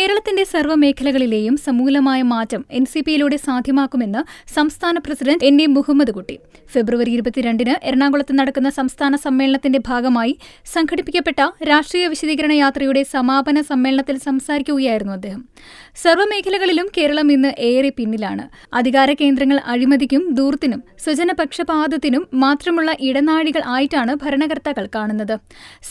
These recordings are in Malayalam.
കേരളത്തിന്റെ സർവമേഖലകളിലെയും സമൂലമായ മാറ്റം എൻ സി പിയിലൂടെ സാധ്യമാക്കുമെന്ന് സംസ്ഥാന പ്രസിഡന്റ് എൻ എ മുഹമ്മദ് കുട്ടി. ഫെബ്രുവരി ഇരുപത്തിരണ്ടിന് എറണാകുളത്ത് നടക്കുന്ന സംസ്ഥാന സമ്മേളനത്തിന്റെ ഭാഗമായി സംഘടിപ്പിക്കപ്പെട്ട രാഷ്ട്രീയ വിശദീകരണ യാത്രയുടെ സമാപന സമ്മേളനത്തിൽ സംസാരിക്കുകയായിരുന്നു അദ്ദേഹം. സർവമേഖലകളിലും കേരളം ഇന്ന് ഏറെ പിന്നിലാണ്. അധികാര കേന്ദ്രങ്ങൾ അഴിമതിക്കും ദൂർത്തിനും സ്വജനപക്ഷപാതത്തിനും മാത്രമുള്ള ഇടനാഴികൾ ആയിട്ടാണ് ഭരണകർത്താക്കൾ കാണുന്നത്.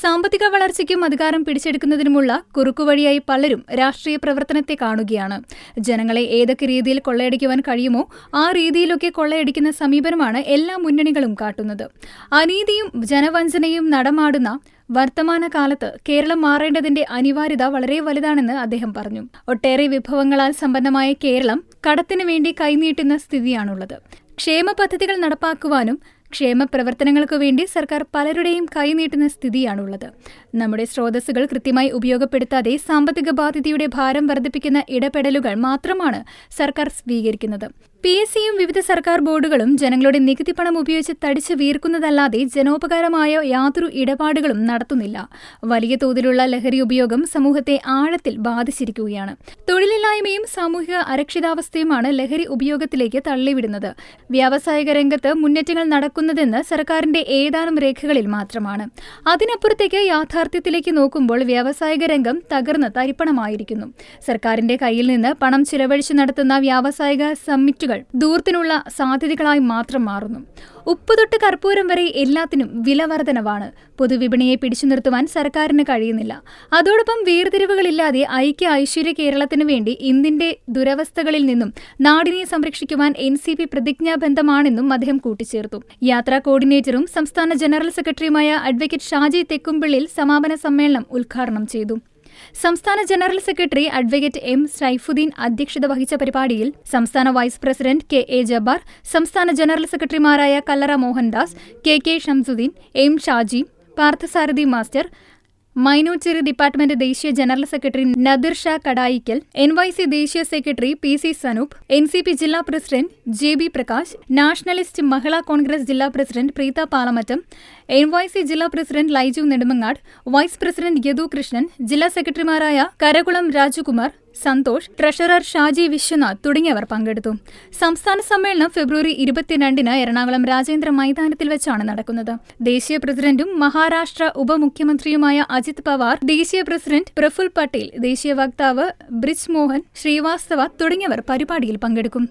സാമ്പത്തിക വളർച്ചയ്ക്കും അധികാരം പിടിച്ചെടുക്കുന്നതിനുമുള്ള കുറുക്കുവഴിയായി പലരും രാഷ്ട്രീയ പ്രവർത്തനത്തെ കാണുകയാണ്. ജനങ്ങളെ ഏതൊക്കെ രീതിയിൽ കൊള്ളയടിക്കുവാൻ കഴിയുമോ ആ രീതിയിലൊക്കെ കൊള്ളയടിക്കുന്ന സമീപനമാണ് എല്ലാ മുന്നണികളും കാട്ടുന്നത്. അനീതിയും ജനവഞ്ചനയും നടമാടുന്ന വർത്തമാന കാലത്ത് കേരളം മാറേണ്ടതിന്റെ അനിവാര്യത വളരെ വലുതാണെന്ന് അദ്ദേഹം പറഞ്ഞു. ഒട്ടേറെ വിഭവങ്ങളാൽ സമ്പന്നമായ കേരളം കടത്തിനു വേണ്ടി കൈനീട്ടുന്ന സ്ഥിതിയാണുള്ളത്. ക്ഷേമ പദ്ധതികൾ നടപ്പാക്കുവാനും ക്ഷേമ പ്രവർത്തനങ്ങൾക്കു വേണ്ടി സർക്കാർ പലരുടെയും കൈനീട്ടുന്ന സ്ഥിതിയാണുള്ളത്. നമ്മുടെ സ്രോതസ്സുകൾ കൃത്യമായി ഉപയോഗപ്പെടുത്താതെ സാമ്പത്തിക ബാധ്യതയുടെ ഭാരം വർദ്ധിപ്പിക്കുന്ന ഇടപെടലുകൾ മാത്രമാണ് സർക്കാർ സ്വീകരിക്കുന്നത്. പി എസ് സിയും വിവിധ സർക്കാർ ബോർഡുകളും ജനങ്ങളുടെ നികുതി പണം ഉപയോഗിച്ച് തടിച്ചു വീർക്കുന്നതല്ലാതെ ജനോപകാരമായ യാതൊരു ഇടപാടുകളും നടത്തുന്നില്ല. വലിയ തോതിലുള്ള ലഹരി ഉപയോഗം സമൂഹത്തെ ആഴത്തിൽ ബാധിച്ചിരിക്കുകയാണ്. തൊഴിലില്ലായ്മയും സാമൂഹിക അരക്ഷിതാവസ്ഥയുമാണ് ലഹരി ഉപയോഗത്തിലേക്ക് തള്ളിവിടുന്നത്. വ്യാവസായിക രംഗത്ത് മുന്നേറ്റങ്ങൾ നടക്കുന്നതെന്ന് സർക്കാരിന്റെ ഏതാനും രേഖകളിൽ മാത്രമാണ്. അതിനപ്പുറത്തേക്ക് യാഥാർത്ഥ്യത്തിലേക്ക് നോക്കുമ്പോൾ വ്യാവസായിക രംഗം തകർന്ന് തരിപ്പണമായിരിക്കുന്നു. സർക്കാരിന്റെ കയ്യിൽ നിന്ന് പണം ചിലവഴിച്ചു നടത്തുന്ന വ്യാവസായിക സമ്മിറ്റുകൾ ദൂരത്തിനുള്ള സാധ്യതകളായി മാത്രം മാറുന്നു. ഉപ്പ് തൊട്ട് കർപ്പൂരം വരെ എല്ലാത്തിനും വില വർധനവാണ് പൊതുവിപണിയെ പിടിച്ചു നിർത്തുവാൻ സർക്കാരിന് കഴിയുന്നില്ല. അതോടൊപ്പം വേർതിരിവുകളില്ലാതെ ഐക്യ ഐശ്വര്യ കേരളത്തിനു വേണ്ടി ഇന്ത്യന്റെ ദുരവസ്ഥകളിൽ നിന്നും നാടിനെ സംരക്ഷിക്കുവാൻ എൻ സി പി പ്രതിജ്ഞാബന്ധമാണെന്നും അദ്ദേഹം കൂട്ടിച്ചേർത്തു. യാത്രാ കോർഡിനേറ്ററും സംസ്ഥാന ജനറൽ സെക്രട്ടറിയുമായ അഡ്വക്കേറ്റ് ഷാജി തെക്കുംപിള്ളിൽ സമാപന സമ്മേളനം ഉദ്ഘാടനം ചെയ്തു. സംസ്ഥാന general secretary advocate M Saifudheen അധ്യക്ഷത വഹിച്ച പരിപാടിയിൽ സംസ്ഥാന vice president K A Jabbar സംസ്ഥാന ജനറൽ സെക്രട്ടറിമാരായ Kallara Mohandas K K Shamsudheen M Shaji Parthasarathy master മൈനോച്ചേരി department ദേശീയ general secretary Nadir Shah Kadayikkal N Y C ദേശീയ secretary P C Sanoop N C P ജില്ലാ president J B Prakash nationalist Mahila Congress ജില്ലാ president Preetha Palamattam N Y C ജില്ലാ president Laiju Nedumangad vice president Yadu Krishnan ജില്ലാ സെക്രട്ടറിമാരായ കരകുളം രാജകുമാർ സന്തോഷ് ട്രഷറർ ഷാജി വിശ്വനാഥ് തുടങ്ങിയവർ പങ്കെടുത്തു. സംസ്ഥാന സമ്മേളനം ഫെബ്രുവരി ഇരുപത്തിരണ്ടിന് എറണാകുളം രാജേന്ദ്ര മൈതാനത്തിൽ വെച്ചാണ് നടക്കുന്നത്. ദേശീയ പ്രസിഡന്റും മഹാരാഷ്ട്ര ഉപമുഖ്യമന്ത്രിയുമായ അജിത് പവാർ ദേശീയ പ്രസിഡന്റ് പ്രഫുൽ പട്ടേൽ ദേശീയ വക്താവ് ബ്രിജ് മോഹൻ ശ്രീവാസ്തവ തുടങ്ങിയവർ പരിപാടിയിൽ പങ്കെടുക്കും.